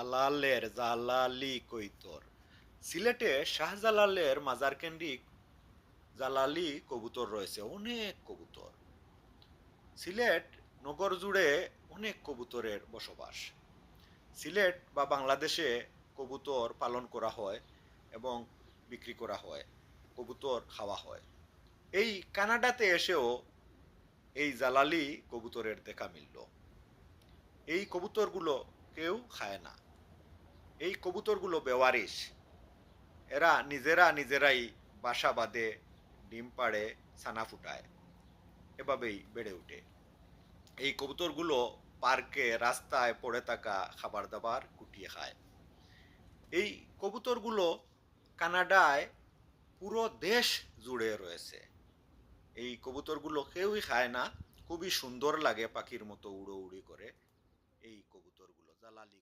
জালালের জালালি কৈতর। সিলেটে শাহজালালের মাজার কেন্দ্রিক জালালি কবুতর রয়েছে, অনেক কবুতর। সিলেট নগর জুড়ে অনেক কবুতরের বসবাস। সিলেট বা বাংলাদেশে কবুতর পালন করা হয় এবং বিক্রি করা হয়, কবুতর খাওয়া হয়। এই কানাডাতে এসেও এই জালালি কবুতরের দেখা মিলল। এই কবুতরগুলো কেউ খায় না। এই কবুতরগুলো বেওয়ারিশ। এরা নিজেরা নিজেরাই বাসা বাঁধে, ডিম পাড়ে, ছানা ফুটায়, এভাবেই বেড়ে ওঠে। এই কবুতরগুলো পার্কে রাস্তায় পড়ে থাকা খাবার দাবার কুটিয়ে খায়। এই কবুতরগুলো কানাডায় পুরো দেশ জুড়ে রয়েছে। এই কবুতরগুলো কেউই খায় না, খুবই সুন্দর লাগে পাখির মতো উড়ো উড়ি করে। এই কবুতরগুলো জালালি